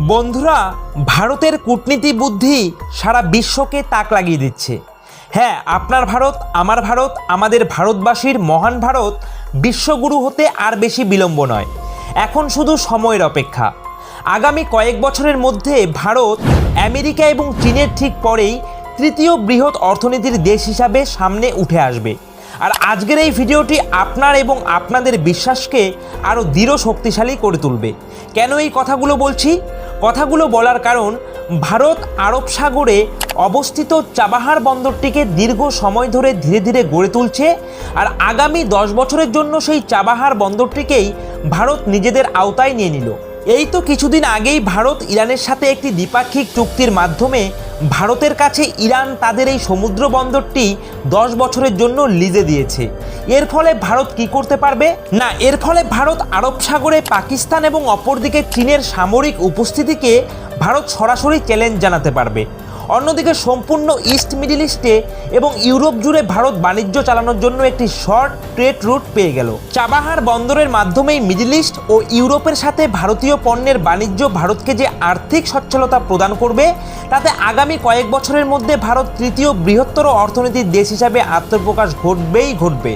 বন্ধুরা, ভারতের কূটনীতি বুদ্ধি সারা বিশ্বকে তাক লাগিয়ে দিচ্ছে। হ্যাঁ আপনার ভারত, আমার ভারত, আমাদের ভারতবাসীর মহান ভারত বিশ্বগুরু হতে আর বেশি বিলম্ব নয়। এখন শুধু সময়ের অপেক্ষা। আগামী কয়েক বছরের মধ্যে ভারত আমেরিকা এবং চীনের ঠিক পরেই তৃতীয় বৃহৎ অর্থনীতির দেশ হিসাবে সামনে উঠে আসবে। আর আজকের এই ভিডিওটি আপনার এবং আপনাদের বিশ্বাসকে আরও দৃঢ় শক্তিশালী করে তুলবে। কেন এই কথাগুলো বলছি? কথাগুলো বলার কারণ, ভারত আরব সাগরে অবস্থিত চাবাহার বন্দরটিকে দীর্ঘ সময় ধরে ধীরে ধীরে গড়ে তুলছে আর আগামী দশ বছরের জন্য সেই চাবাহার বন্দরটিকেই ভারত নিজেদের আওতায় নিয়ে নিল। এই তো কিছুদিন আগেই ভারত ইরানের সাথে একটি দ্বিপাক্ষিক চুক্তির মাধ্যমে ভারতের কাছে ইরান তাদের এই সমুদ্র বন্দরটি দশ বছরের জন্য লিজে দিয়েছে। এর ফলে ভারত কি করতে পারবে? না, এর ফলে ভারত আরব সাগরে পাকিস্তান এবং অপরদিকে চীনের সামরিক উপস্থিতিকে ভারত সরাসরি চ্যালেঞ্জ জানাতে পারবে। অন্যদিকে সম্পূর্ণ ইস্ট মিডিল ইস্টে এবং ইউরোপ জুড়ে ভারত বাণিজ্য চালানোর জন্য একটি শর্ট ট্রেড রুট পেয়ে গেল চাবাহার বন্দরের মাধ্যমেই মিডিল ইস্ট ও ইউরোপের সাথে ভারতীয় পণ্যের বাণিজ্য ভারতকে যে আর্থিক সচ্ছলতা প্রদান করবে, তাতে আগামী কয়েক বছরের মধ্যে ভারত তৃতীয় বৃহত্তর অর্থনীতির দেশ হিসাবে আত্মপ্রকাশ ঘটবেই ঘটবে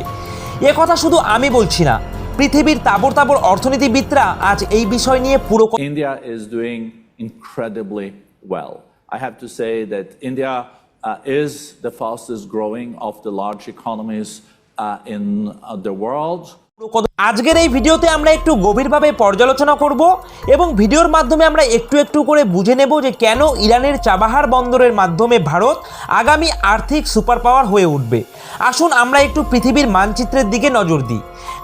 এ কথা শুধু আমি বলছি না, পৃথিবীর তাবর তাবর অর্থনীতিবিদরা আজ এই বিষয় নিয়ে পুরো India is doing incredibly well. I have to say that India uh, is the fastest growing of the large economies uh, in uh, the world. আজকের এই ভিডিওতে আমরা একটু গভীরভাবে পর্যালোচনা করব এবং ভিডিওর মাধ্যমে আমরা একটু একটু করে বুঝে নেব যে কেন ইরানের চাবাহার বন্দরের মাধ্যমে ভারত আগামী আর্থিক সুপার পাওয়ার হয়ে উঠবে। আসুন আমরা একটু পৃথিবীর মানচিত্রের দিকে নজর দিই।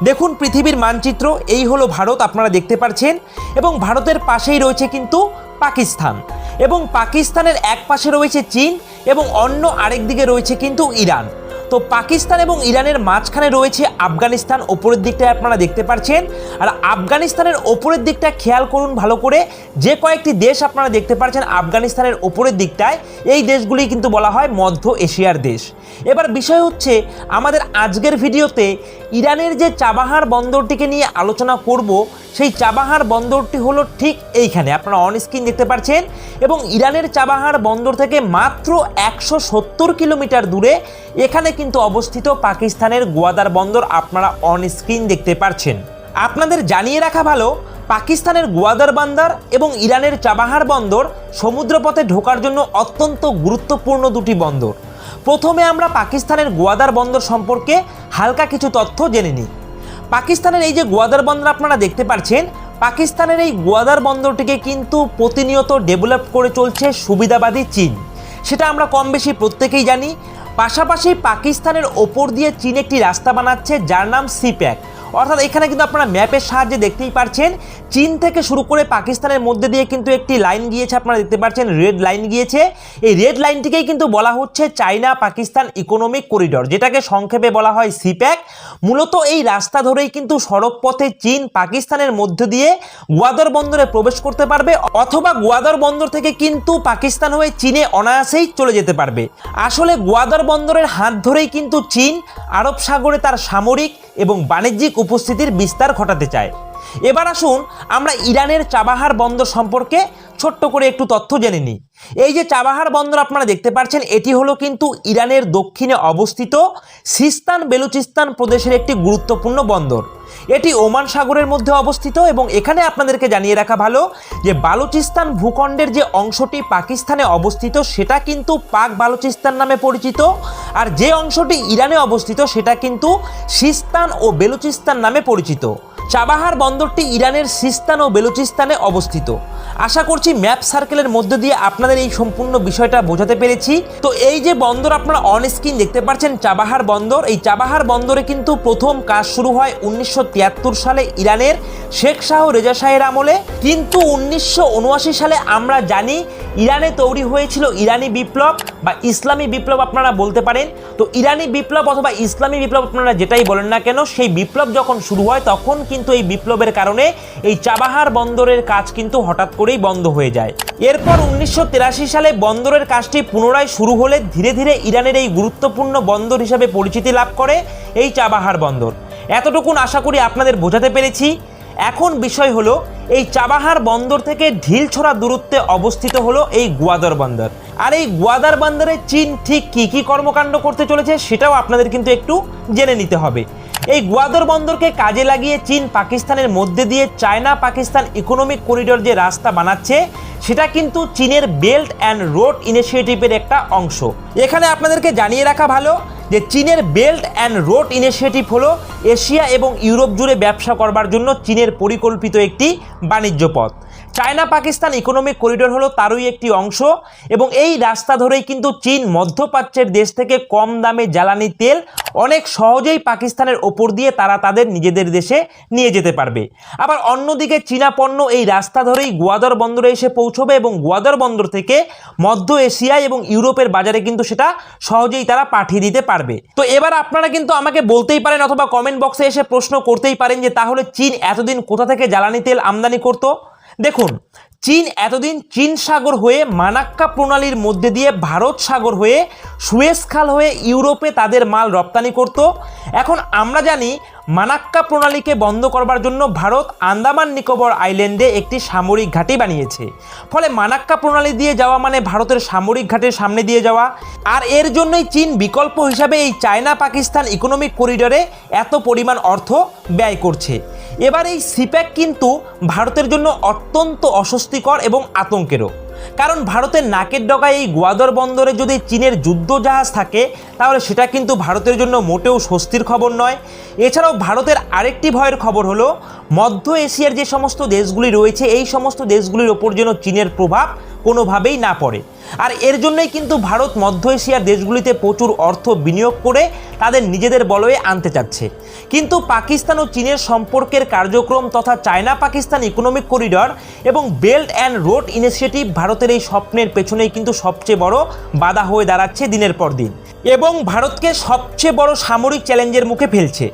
দেখুন পৃথিবীর মানচিত্র এই হলো ভারত আপনারা দেখতে পাচ্ছেন এবং ভারতের পাশেই রয়েছে কিন্তু পাকিস্তান। এবং পাকিস্তানের এক পাশে রয়েছে চীন এবং অন্য আরেক দিকে রয়েছে কিন্তু ইরান। তো পাকিস্তান এবং ইরানের মাঝখানে রয়েছে আফগানিস্তান, ওপরের দিকটায় আপনারা দেখতে পাচ্ছেন। আর আফগানিস্তানের ওপরের দিকটা খেয়াল করুন ভালো করে, যে কয়েকটি দেশ আপনারা দেখতে পাচ্ছেন আফগানিস্তানের ওপরের দিকটায়, এই দেশগুলি কিন্তু বলা হয় মধ্য এশিয়ার দেশ। এবার বিষয় হচ্ছে, আমাদের আজকের ভিডিওতে ইরানের যে চাবাহার বন্দরটিকে নিয়ে আলোচনা করব, সেই চাবাহার বন্দরটি হলো ঠিক এইখানে, আপনারা অন স্ক্রিন দেখতে পাচ্ছেন। এবং ইরানের চাবাহার বন্দর থেকে মাত্র একশো সত্তর কিলোমিটার দূরে, এখানে কিন্তু অবস্থিত পাকিস্তানের গোয়াদার বন্দর আপনারা অন স্ক্রিন দেখতে পাচ্ছেন আপনাদের জানিয়ে রাখা ভালো, পাকিস্তানের গোয়াদার বন্দর এবং ইরানের চাবাহার বন্দর সমুদ্রপথে ঢোকার জন্য অত্যন্ত গুরুত্বপূর্ণ দুটি বন্দর। প্রথমে আমরা পাকিস্তানের গোয়াদার বন্দর সম্পর্কে হালকা কিছু তথ্য জেনে নিই। পাকিস্তানের এই যে গোয়াদার বন্দর আপনারা দেখতে পাচ্ছেন পাকিস্তানের এই গোয়াদার বন্দরটিকে কিন্তু প্রতিনিয়ত ডেভেলপ করে চলছে সুবিধাবাদী চীন। সেটা আমরা কম বেশি প্রত্যেকেই জানি পাশাপাশি পাকিস্তানের ওপর দিয়ে চীন একটি রাস্তা বানাচ্ছে যার নাম সিপ্যাক। অর্থাৎ এখানে কিন্তু আপনারা ম্যাপের সাহায্যে দেখতেই পাচ্ছেন চীন থেকে শুরু করে পাকিস্তানের মধ্যে দিয়ে কিন্তু একটি লাইন গিয়েছে, আপনারা দেখতে পাচ্ছেন রেড লাইন গিয়েছে। এই রেড লাইনটিকেই কিন্তু বলা হচ্ছে চায়না পাকিস্তান ইকোনমিক করিডর যেটাকে সংক্ষেপে বলা হয় সিপ্যাক মূলত এই রাস্তা ধরেই কিন্তু সড়ক পথে চীন পাকিস্তানের মধ্য দিয়ে গোয়াদর বন্দরে প্রবেশ করতে পারবে, অথবা গোয়াদর বন্দর থেকে কিন্তু পাকিস্তান হয়ে চীনে অনায়াসেই চলে যেতে পারবে। আসলে গোয়াদর বন্দরের হাত ধরেই কিন্তু চীন আরব সাগরে তার সামরিক এবং বাণিজ্যিক উপস্থিতির বিস্তার ঘটাতে চায়। এবার আসুন আমরা ইরানের চাবাহার বন্দর সম্পর্কে ছোট্ট করে একটু তথ্য জেনে নিই। এই যে চাবাহার বন্দর আপনারা দেখতে পাচ্ছেন এটি হলো কিন্তু ইরানের দক্ষিণে অবস্থিত সিস্তান বেলুচিস্তান প্রদেশের একটি গুরুত্বপূর্ণ বন্দর। এটি ওমান সাগরের মধ্যে অবস্থিত এবং এখানে আপনাদেরকে জানিয়ে রাখা ভালো যে বালুচিস্তান ভূখণ্ডের যে অংশটি পাকিস্তানে অবস্থিত, সেটা কিন্তু পাক বালুচিস্তান নামে পরিচিত। আর যে অংশটি ইরানে অবস্থিত, সেটা কিন্তু সিস্তান ও বেলুচিস্তান নামে পরিচিত। চাবাহার বন্দরটি ইরানের সিস্তান ও বেলুচিস্তানে অবস্থিত। আশা করছি ম্যাপ সার্কেলের মধ্যে দিয়ে আপনাদের এই সম্পূর্ণ বিষয়টা বোঝাতে পেরেছি। তো এই যে বন্দর আপনারা অন স্ক্রিন দেখতে পাচ্ছেন, চাবাহার বন্দর। এই চাবাহার বন্দরে কিন্তু প্রথম কাজ শুরু হয় উনিশশো তিয়াত্তর সালে ইরানের শেখ শাহ রেজা শাহের আমলে। কিন্তু উনিশশো উনআশি সালে আমরা জানি ইরানে তৈরি হয়েছিল ইরানি বিপ্লব বা ইসলামী বিপ্লব আপনারা বলতে পারেন। তো ইরানি বিপ্লব অথবা ইসলামী বিপ্লব আপনারা যেটাই বলেন না কেন, সেই বিপ্লব যখন শুরু হয়, তখন কিন্তু এই বিপ্লবের কারণে এই চাবাহার বন্দরের কাজ কিন্তু হঠাৎ করেই বন্ধ হয়ে যায়। এরপর উনিশশো সালে বন্দরের কাজটি পুনরায় শুরু হলে ধীরে ধীরে ইরানের এই গুরুত্বপূর্ণ বন্দর হিসাবে পরিচিতি লাভ করে এই চাবাহার বন্দর। এতটুকুন আশা করি আপনাদের বোঝাতে পেরেছি। এখন বিষয় হলো এই চাবাহার বন্দর থেকে ঢিল ঢিলছড়া দূরত্বে অবস্থিত হলো এই গুয়াদর বন্দর। আর এই গুয়াদার বন্দরে চীন ঠিক কী কী কর্মকাণ্ড করতে চলেছে সেটাও আপনাদের কিন্তু একটু জেনে নিতে হবে। এই গুয়াদর বন্দরকে কাজে লাগিয়ে চীন পাকিস্তানের মধ্যে দিয়ে চায়না পাকিস্তান ইকোনমিক করিডোর যে রাস্তা বানাচ্ছে, সেটা কিন্তু চীনের বেল্ট অ্যান্ড রোড ইনিশিয়েটিভের একটা অংশ। এখানে আপনাদেরকে জানিয়ে রাখা ভালো যে চীনের বেল্ট অ্যান্ড রোড ইনিশিয়েটিভ হলো এশিয়া এবং ইউরোপ জুড়ে ব্যবসা করবার জন্য চীনের পরিকল্পিত একটি বাণিজ্য পথ। চায়না পাকিস্তান ইকোনমিক করিডোর হলো তারই একটি অংশ এবং এই রাস্তা ধরেই কিন্তু চীন মধ্যপ্রাচ্যের দেশ থেকে কম দামে জ্বালানি তেল অনেক সহজেই পাকিস্তানের ওপর দিয়ে তারা তাদের নিজেদের দেশে নিয়ে যেতে পারবে। আবার অন্যদিকে চীনা পণ্য এই রাস্তা ধরেই গোয়াদর বন্দরে এসে পৌঁছবে এবং গোয়াদর বন্দর থেকে মধ্য এশিয়া এবং ইউরোপের বাজারে কিন্তু সেটা সহজেই তারা পাঠিয়ে দিতে পারবে। তো এবার আপনারা কিন্তু আমাকে বলতেই পারেন অথবা কমেন্ট বক্সে এসে প্রশ্ন করতেই পারেন যে তাহলে চীন এতদিন কোথা থেকে জ্বালানি তেল আমদানি করতো? দেখুন, চীন এতদিন চীন সাগর হয়ে মানাক্কা প্রণালীর মধ্যে দিয়ে ভারত সাগর হয়ে সুয়েজ খাল হয়ে ইউরোপে তাদের মাল রপ্তানি করত। এখন আমরা জানি মানাক্কা প্রণালীকে বন্ধ করবার জন্য ভারত আন্দামান নিকোবর আইল্যান্ডে একটি সামরিক ঘাঁটি বানিয়েছে। ফলে মানাক্কা প্রণালী দিয়ে যাওয়া মানে ভারতের সামরিক ঘাটের সামনে দিয়ে যাওয়া। আর এর জন্যই চীন বিকল্প হিসাবে এই চায়না পাকিস্তান ইকোনমিক করিডোরে এত পরিমাণ অর্থ ব্যয় করছে। এবার এই সিপ্যাক কিন্তু ভারতের জন্য অত্যন্ত অস্বস্তিকর এবং আতঙ্কেরও। কারণ ভারতের নাকের ডগায় এই গোয়াদর বন্দরে যদি চীনের যুদ্ধ জাহাজ থাকে, তাহলে সেটা কিন্তু ভারতের জন্য মোটেও স্বস্তির খবর নয়। এছাড়াও ভারতের আরেকটি ভয়ের খবর হলো, মধ্য এশিয়ার যে সমস্ত দেশগুলি রয়েছে, এই সমস্ত দেশগুলির ওপর যেন চীনের প্রভাব কোনোভাবেই না পড়ে। আর এর জন্যই কিন্তু ভারত, মধ্য এশিয়ার দেশগুলিতে প্রচুর অর্থ বিনিয়োগ করে তাদের নিজেদের বলয়ে আনতে চাচ্ছে। কিন্তু পাকিস্তান ও চীনের সম্পর্কের কার্যক্রম তথা চায়না পাকিস্তান ইকোনমিক করিডর এবং বেল্ট অ্যান্ড রোড ইনিশিয়েটিভ ভারতের এই স্বপ্নের পেছনেই কিন্তু সবচেয়ে বড় বাধা হয়ে দাঁড়াচ্ছে দিনের পর দিন। এবং ভারতকে সবচেয়ে বড় সামরিক চ্যালেঞ্জের মুখে ফেলছে।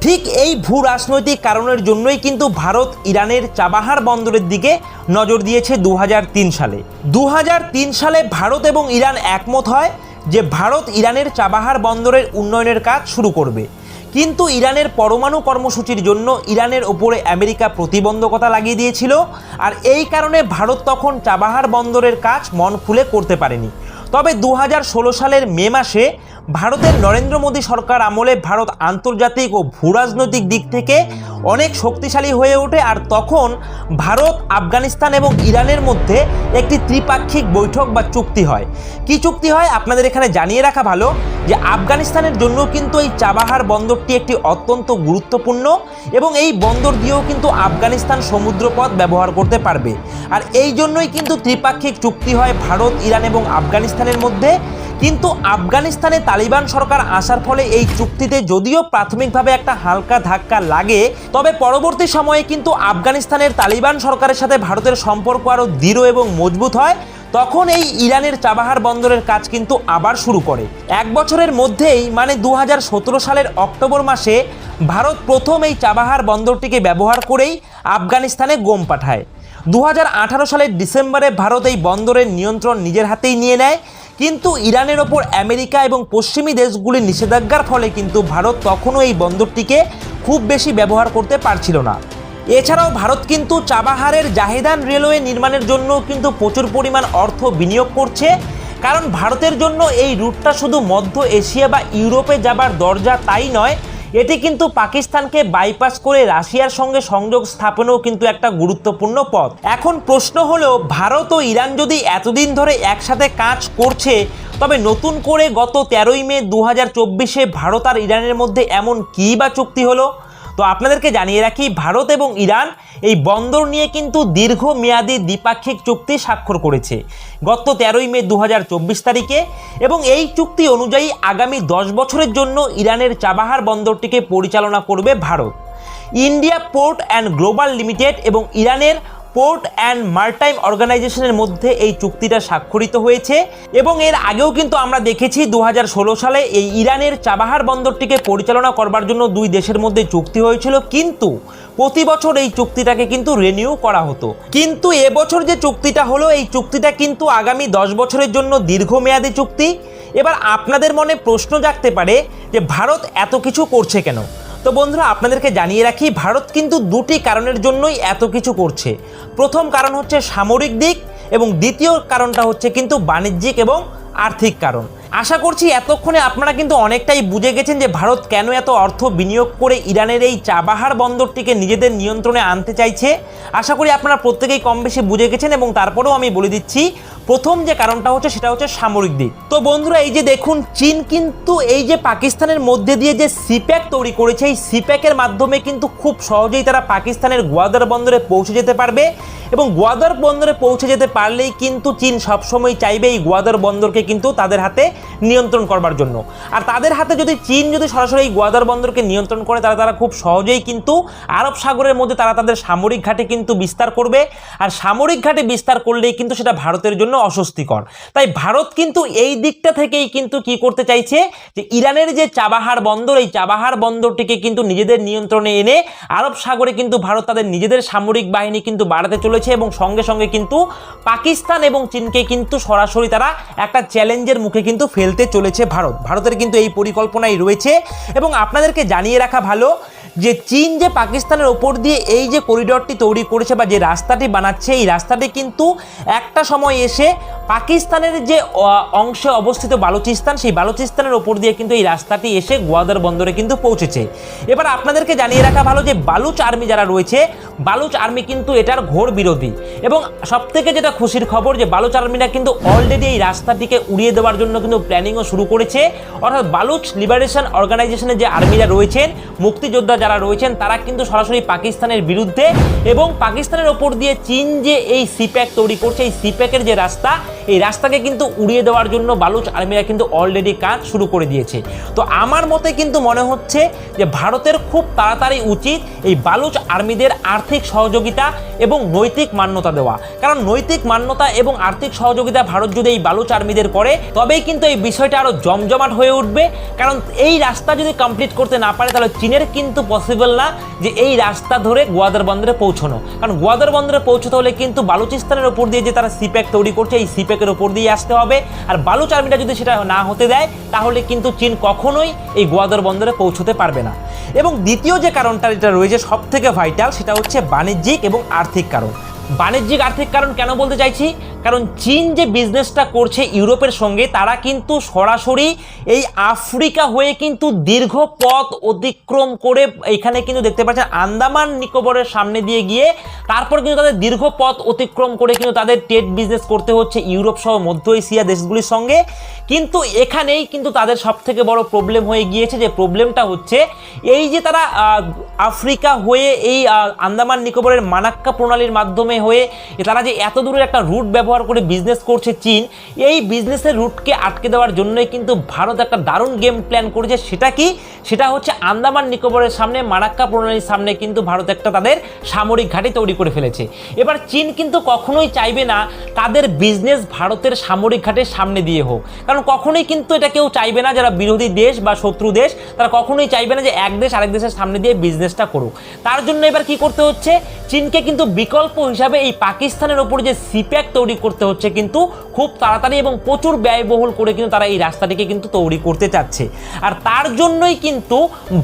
ঠিক এই ভূ রাজনৈতিক কারণের জন্যই কিন্তু ভারত ইরানের চাবাহার বন্দরের দিকে নজর দিয়েছে দু হাজার তিন সালে। দু সালে ভারত এবং ইরান একমত হয় যে ভারত ইরানের চাবাহার বন্দরের উন্নয়নের কাজ শুরু করবে। কিন্তু ইরানের পরমাণু কর্মসূচির জন্য ইরানের ওপরে আমেরিকা প্রতিবন্ধকতা লাগিয়ে দিয়েছিল আর এই কারণে ভারত তখন চাবাহার বন্দরের কাজ মন খুলে করতে পারেনি। তবে দু হাজার ষোলো সালের মে মাসে ভারতের নরেন্দ্র মোদী সরকার আমলে ভারত আন্তর্জাতিক ও ভূরাজনৈতিক দিক থেকে অনেক শক্তিশালী হয়ে ওঠে আর তখন ভারত, আফগানিস্তান এবং ইরানের মধ্যে একটি ত্রিপাক্ষিক বৈঠক বা চুক্তি হয়। কি চুক্তি হয়? আপনাদের এখানে জানিয়ে রাখা ভালো যে আফগানিস্তানের জন্য কিন্তু এই চাবাহার বন্দরটি একটি অত্যন্ত গুরুত্বপূর্ণ এবং এই বন্দর দিয়েও কিন্তু আফগানিস্তান সমুদ্রপথ ব্যবহার করতে পারবে। আর এই জন্যই কিন্তু ত্রিপাক্ষিক চুক্তি হয় ভারত, ইরান এবং আফগানিস্তানের মধ্যে কিন্তু আফগানিস্তানে তালিবান সরকার আসার ফলে এই চুক্তিতে যদিও প্রাথমিকভাবে একটা হালকা ধাক্কা লাগে, তবে পরবর্তী সময়ে কিন্তু আফগানিস্তানের তালিবান সরকারের সাথে ভারতের সম্পর্ক আরও দৃঢ় এবং মজবুত হয়। তখন এই ইরানের চাবাহার বন্দরের কাজ কিন্তু আবার শুরু করে। এক বছরের মধ্যেই মানে দু হাজার সতেরো সালের অক্টোবর মাসে, ভারত প্রথম এই চাবাহার বন্দরটিকে ব্যবহার করেই আফগানিস্তানে গোম পাঠায়। দু হাজার আঠারো সালের ডিসেম্বরে ভারত এই বন্দরের নিয়ন্ত্রণ নিজের হাতেই নিয়ে নেয়। কিন্তু ইরানের ওপর আমেরিকা এবং পশ্চিমী দেশগুলির নিষেধাজ্ঞার ফলে কিন্তু ভারত তখনও এই বন্দরটিকে খুব বেশি ব্যবহার করতে পারছিল না। এছাড়াও ভারত কিন্তু চাবাহারের জাহেদান রেলওয়ে নির্মাণের জন্য কিন্তু প্রচুর পরিমাণ অর্থ বিনিয়োগ করছে, কারণ ভারতের জন্য এই রুটটা শুধু মধ্য এশিয়া বা ইউরোপে যাবার দরজা তাই নয় এটি কিন্তু পাকিস্তানকে বাইপাস করে রাশিয়ার সঙ্গে সংযোগ স্থাপনেও কিন্তু একটা গুরুত্বপূর্ণ পথ। এখন প্রশ্ন হলো, ভারত ও ইরান যদি এতদিন ধরে একসাথে কাজ করছে, তবে নতুন করে গত তেরোই মে দু চব্বিশে ভারত আর ইরানের মধ্যে এমন কী বা চুক্তি হলো? তো আপনাদেরকে জানিয়ে রাখি, ভারত এবং ইরান এই বন্দর নিয়ে কিন্তু দীর্ঘমেয়াদী দ্বিপাক্ষিক চুক্তি স্বাক্ষর করেছে। গত তেরোই মে দু হাজার চব্বিশ তারিখে এবং এই চুক্তি অনুযায়ী আগামী দশ বছরের জন্য ইরানের চাবাহার বন্দরটিকে পরিচালনা করবে Bharat. India port and global limited এবং ইরানের পোর্ট অ্যান্ড মারটাইম অর্গানাইজেশনের মধ্যে এই চুক্তিটা স্বাক্ষরিত হয়েছে এবং এর আগেও কিন্তু আমরা দেখেছি দু হাজার ষোলো সালে এই ইরানের চাবাহার বন্দরটিকে পরিচালনা করবার জন্য দুই দেশের মধ্যে চুক্তি হয়েছিল, কিন্তু প্রতি বছর এই চুক্তিটাকে কিন্তু রেনিউ করা হতো। কিন্তু এবছর যে চুক্তিটা হলো, এই চুক্তিটা কিন্তু আগামী দশ বছরের জন্য দীর্ঘমেয়াদী চুক্তি। এবার আপনাদের মনে প্রশ্ন জাগতে পারে যে ভারত এত কিছু করছে কেন? তো বন্ধুরা, আপনাদেরকে জানিয়ে রাখি, ভারত কিন্তু দুটি কারণের জন্যই এত কিছু করছে। প্রথম কারণ হচ্ছে সামরিক দিক এবং দ্বিতীয় কারণটা হচ্ছে কিন্তু বাণিজ্যিক এবং আর্থিক কারণ। আশা করছি এতক্ষণে আপনারা কিন্তু অনেকটাই বুঝে গেছেন যে ভারত কেন এত অর্থ বিনিয়োগ করে ইরানের এই চাবাহার বন্দরটিকে নিজেদের নিয়ন্ত্রণে আনতে চাইছে। আশা করি আপনারা প্রত্যেকেই কম বেশি বুঝে গেছেন এবং তারপরেও আমি বলে দিচ্ছি প্রথম যে কারণটা হচ্ছে সেটা হচ্ছে সামরিক দিক। তো বন্ধুরা, এই যে দেখুন, চীন কিন্তু এই যে পাকিস্তানের মধ্যে দিয়ে যে সিপ্যাক তৈরি করেছে, এই সিপ্যাকের মাধ্যমে কিন্তু খুব সহজেই তারা পাকিস্তানের গোয়াদার বন্দরে পৌঁছে যেতে পারবে এবং গোয়াদার বন্দরে পৌঁছে যেতে পারলেই কিন্তু চীন সবসময় চাইবে এই গোয়াদার বন্দরকে কিন্তু তাদের হাতে নিয়ন্ত্রণ করবার জন্য। আর তাদের হাতে যদি চীন যদি সরাসরি এই গোয়াদার বন্দরকে নিয়ন্ত্রণ করে, তারা তারা খুব সহজেই কিন্তু আরব সাগরের মধ্যে তারা তাদের সামরিক ঘাটে কিন্তু বিস্তার করবে। আর সামরিক ঘাটে বিস্তার করলেই কিন্তু সেটা ভারতের জন্য অস্বস্তিকর। তাই ভারত কিন্তু এই দিকটা থেকেই কিন্তু কি করতে চাইছে? যে ইরানের যে চাবাহার বন্দর, এই চাবাহার বন্দরটিকে কিন্তু নিজেদের নিয়ন্ত্রণে এনে আরব সাগরে কিন্তু ভারত তাদের নিজেদের সামরিক বাহিনী কিন্তু বাড়াতে চলেছে এবং সঙ্গে সঙ্গে কিন্তু পাকিস্তান এবং চীনকে কিন্তু সরাসরি তারা একটা চ্যালেঞ্জের মুখে কিন্তু ফেলতে চলেছে ভারত। ভারতের কিন্তু এই পরিকল্পনাই রয়েছে এবং আপনাদেরকে জানিয়ে রাখা ভালো যে চীন যে পাকিস্তানের ওপর দিয়ে এই যে করিডরটি তৈরি করেছে বা যে রাস্তাটি বানাচ্ছে, এই রাস্তাটি কিন্তু একটা সময় এসে পাকিস্তানের যে অংশে অবস্থিত বালুচিস্তান, সেই বালুচিস্তানের ওপর দিয়ে কিন্তু এই রাস্তাটি এসে গোয়াদার বন্দরে কিন্তু পৌঁছেছে। এবার আপনাদেরকে জানিয়ে রাখা ভালো যে বালুচ আর্মি যারা রয়েছে বালুচ আর্মি কিন্তু এটার ঘোর বিরোধী। এবং সবথেকে যেটা খুশির খবর যে বালুচ আর্মিরা কিন্তু অলরেডি এই রাস্তাটিকে উড়িয়ে দেওয়ার জন্য কিন্তু প্ল্যানিংও শুরু করেছে। অর্থাৎ বালুচ লিবারেশন অর্গানাইজেশনের যে আর্মিরা রয়েছেন, মুক্তিযোদ্ধা যারা রয়েছেন, তারা কিন্তু সরাসরি পাকিস্তানের বিরুদ্ধে এবং পাকিস্তানের ওপর দিয়ে চীন যে এই সিপ্যাক তৈরি করছে, এই সিপ্যাকের যে রাস্তা, এই রাস্তাকে কিন্তু উড়িয়ে দেওয়ার জন্য বালুচ আর্মিরা কিন্তু অলরেডি কাজ শুরু করে দিয়েছে। তো আমার মতে কিন্তু মনে হচ্ছে যে ভারতের খুব তাড়াতাড়ি উচিত এই বালুচ আর্মিদের আর্থিক সহযোগিতা এবং নৈতিক মান্যতা দেওয়া। কারণ নৈতিক মান্যতা এবং আর্থিক সহযোগিতা ভারত যদি এই বালুচ আর্মিদের করে, তবেই কিন্তু এই বিষয়টা আরও জমজমাট হয়ে উঠবে। কারণ এই রাস্তা যদি কমপ্লিট করতে না পারে, তাহলে চীনের কিন্তু পসিবল না যে এই রাস্তা ধরে গোয়াদার বন্দরে পৌঁছানো। কারণ গোয়াদার বন্দরে পৌঁছতে হলে কিন্তু বালুচিস্তানের ওপর দিয়ে যে তারা সিপ্যাক তৈরি করছে, এই সিপ্যাকের ওপর দিয়ে আসতে হবে। আর বালুচ আর্মিটা যদি সেটা না হতে দেয়, তাহলে কিন্তু চীন কখনোই এই গোয়াদার বন্দরে পৌঁছতে পারবে না। এবং দ্বিতীয় যে কারণটা এটা রয়েছে সব থেকে ভাইটাল সেটা হচ্ছে বাণিজ্যিক এবং আর্থিক কারণ। বাণিজ্যিক আর্থিক কারণ কেন বলতে চাইছি? কারণ চীন যে বিজনেসটা করছে ইউরোপের সঙ্গে, তারা কিন্তু সরাসরি এই আফ্রিকা হয়ে কিন্তু দীর্ঘ পথ অতিক্রম করে এখানে কিন্তু দেখতে পাচ্ছেন আন্দামান নিকোবরের সামনে দিয়ে গিয়ে, তারপর কিন্তু তাদের দীর্ঘ পথ অতিক্রম করে কিন্তু তাদের ট্রেড বিজনেস করতে হচ্ছে ইউরোপ সহ মধ্য এশিয়া দেশগুলির সঙ্গে। কিন্তু এখানেই কিন্তু তাদের সব থেকে বড় প্রবলেম হয়ে গিয়েছে, যে প্রবলেমটা হচ্ছে এই যে তারা আফ্রিকা হয়ে এই আন্দামান নিকোবরের মানাক্কা প্রণালীর মাধ্যমে হয়ে, তারা যে এত দূরের একটা রুট ব্যবহার করে বিজনেস করছে চীন, এই বিজনেসের রুটকে আটকে দেওয়ার জন্যই কিন্তু ভারত একটা দারুণ গেম প্ল্যান করেছে। সেটা কি? সেটা হচ্ছে আন্দামান নিকোবরের সামনে মানাক্কা প্রণালীর সামনে কিন্তু ভারত একটা তাদের সামরিক ঘাঁটি তৈরি করে ফেলেছে। এবার চীন কিন্তু কখনোই চাইবে না তাদের বিজনেস ভারতের সামরিক ঘাটের সামনে দিয়ে হোক। কারণ কখনোই কিন্তু এটা কেউ চাইবে না যারা বিরোধী দেশ বা শত্রু দেশ, তারা কখনোই চাইবে না যে এক দেশ আরেক দেশের সামনে দিয়ে বিজনেসটা করুক। তার জন্য এবার কি করতে হচ্ছে? চীনকে কিন্তু বিকল্প হিসাবে এই পাকিস্তানের ওপর যে সিপ্যাক তৈরি করতে হচ্ছে কিন্তু খুব তাড়াতাড়ি এবং প্রচুর ব্যয়বহুল করে কিন্তু তারা এই রাস্তাটিকে কিন্তু তৈরি করতে চাচ্ছে। আর তার জন্যই কিন্তু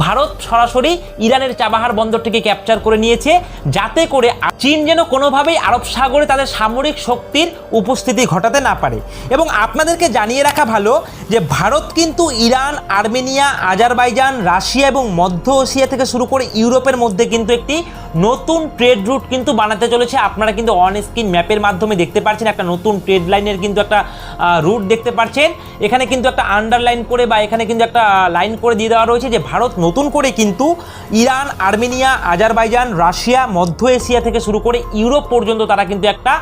ভারত সরাসরি ইরানের চাবাহার বন্দরটিকে ক্যাপচার করে নিয়েছে, যাতে করে চীন যেন কোনোভাবেই আরব সাগরে তাদের সামরিক শক্তির উপস্থিতি ঘটাতে না পারে। এবং আপনাদেরকে জানিয়ে রাখা ভালো যে ভারত কিন্তু ইরান, আর্মেনিয়া, আজারবাইজান, রাশিয়া এবং মধ্য এশিয়া থেকে শুরু করে ইউরোপের মধ্যে কিন্তু একটি নতুন ট্রেড রুট কিন্তু বানাতে চলেছে। আপনারা কিন্তু অন স্ক্রিন ম্যাপের মাধ্যমে দেখতে পাচ্ছেন একটা নতুন ট্রেড লাইনের কিন্তু একটা রুট দেখতে পাচ্ছেন। এখানে কিন্তু একটা আন্ডারলাইন করে বা এখানে কিন্তু একটা লাইন করে দিয়ে দেওয়া রয়েছে যে ভারত নতুন করে কিন্তু ইরান, আর্মেনিয়া, আজারবাইজান, রাশিয়া, মধ্য এশিয়া থেকে শুরু করে ইউরোপ পর্যন্ত তারা কিন্তু একটা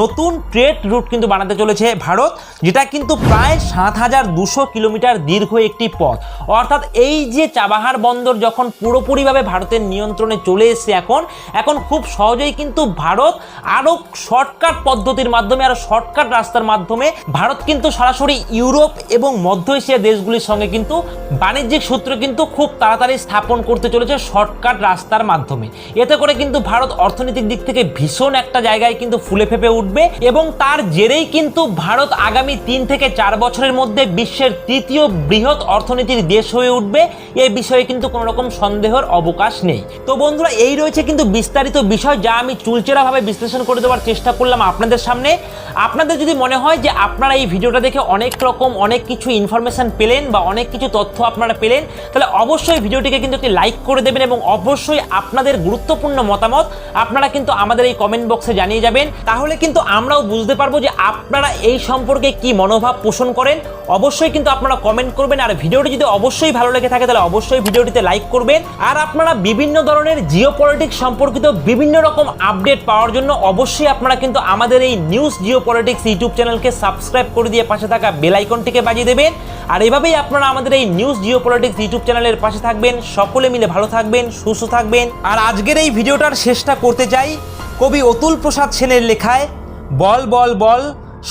নতুন ট্রেড রুট কিন্তু বানাতে চলেছে ভারত, যেটা কিন্তু প্রায় সাত হাজার দুশো কিলোমিটার দীর্ঘ একটি পথ। অর্থাৎ এই যে চাবাহার বন্দর যখন পুরোপুরিভাবে ভারতের নিয়ন্ত্রণে চলে এসছে এখন এখন খুব সহজেই কিন্তু ভারত আরও শর্টকাট পদ্ধতির মাধ্যমে আরও শর্টকাট রাস্তার মাধ্যমে ভারত কিন্তু সরাসরি ইউরোপ এবং মধ্য এশিয়া দেশগুলির সঙ্গে কিন্তু বাণিজ্যিক সূত্র কিন্তু খুব তাড়াতাড়ি স্থাপন করতে চলেছে শর্টকাট রাস্তার মাধ্যমে। এতে করে কিন্তু ভারত অর্থনৈতিক দিক থেকে ভীষণ একটা জায়গায় কিন্তু ফুলে ফেপে উঠবে এবং তার জেরেই কিন্তু ভারত আগামী তিন থেকে চার বছরের মধ্যে বিশ্বের তৃতীয় বৃহৎ অর্থনীতির দেশ হয়ে উঠবে। এই বিষয়ে কিন্তু কোনো রকম সন্দেহের অবকাশ নেই। তো বন্ধুরা, এই রয়েছে কিন্তু বিস্তারিত বিষয় যা আমি চুলচেরাভাবে বিশ্লেষণ করে দেওয়ার চেষ্টা করলাম আপনাদের সামনে। আপনাদের যদি মনে হয় যে আপনারা এই ভিডিওটা দেখে অনেক রকম অনেক কিছু ইনফরমেশন পেলেন বা অনেক কিছু তথ্য আপনারা পেলেন, তাহলে অবশ্যই ভিডিওটিকে কিন্তু একটি লাইক করে দেবেন এবং অবশ্যই আপনাদের গুরুত্বপূর্ণ মতামত আপনারা কিন্তু আমাদের এই কমেন্ট বক্সে জানিয়ে যাবেন। তাহলে কিন্তু আমরাও বুঝতে পারব যে আপনারা এই সম্পর্কে কি মনোভাব পোষণ করেন। অবশ্যই কিন্তু আপনারা কমেন্ট করবেন আর ভিডিওটি যদি অবশ্যই ভালো লেগে থাকে, তাহলে অবশ্যই ভিডিওটিতে লাইক করবেন। আর আপনারা বিভিন্ন ধরনের জিও সম্পর্কিত বিভিন্ন রকম আপডেট পাওয়ার জন্য অবশ্যই আপনারা কিন্তু আমাদের এই নিউজ জিও পলিটিক্স ইউটিউব চ্যানেলকে সাবস্ক্রাইব করে দিয়ে পাশে থাকা বেল আইকনটিকে বাজিয়ে দেবেন। আর এভাবেই আপনারা আমাদের এই নিউজ জিও পলিটিক্স ইউটিউব চ্যানেলের পাশে থাকবেন। সকলে মিলে ভালো থাকবেন, সুস্থ থাকবেন। আর আজকের এই ভিডিওটার শেষটা করতে চাই কবি অতুল প্রসাদ সেনের লেখায়, বল বল বল,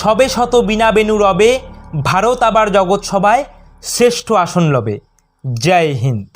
সবে শত বিনা বেনু রবে, ভারত আবার জগৎ সভায় শ্রেষ্ঠ আসন লবে। জয় হিন্দ।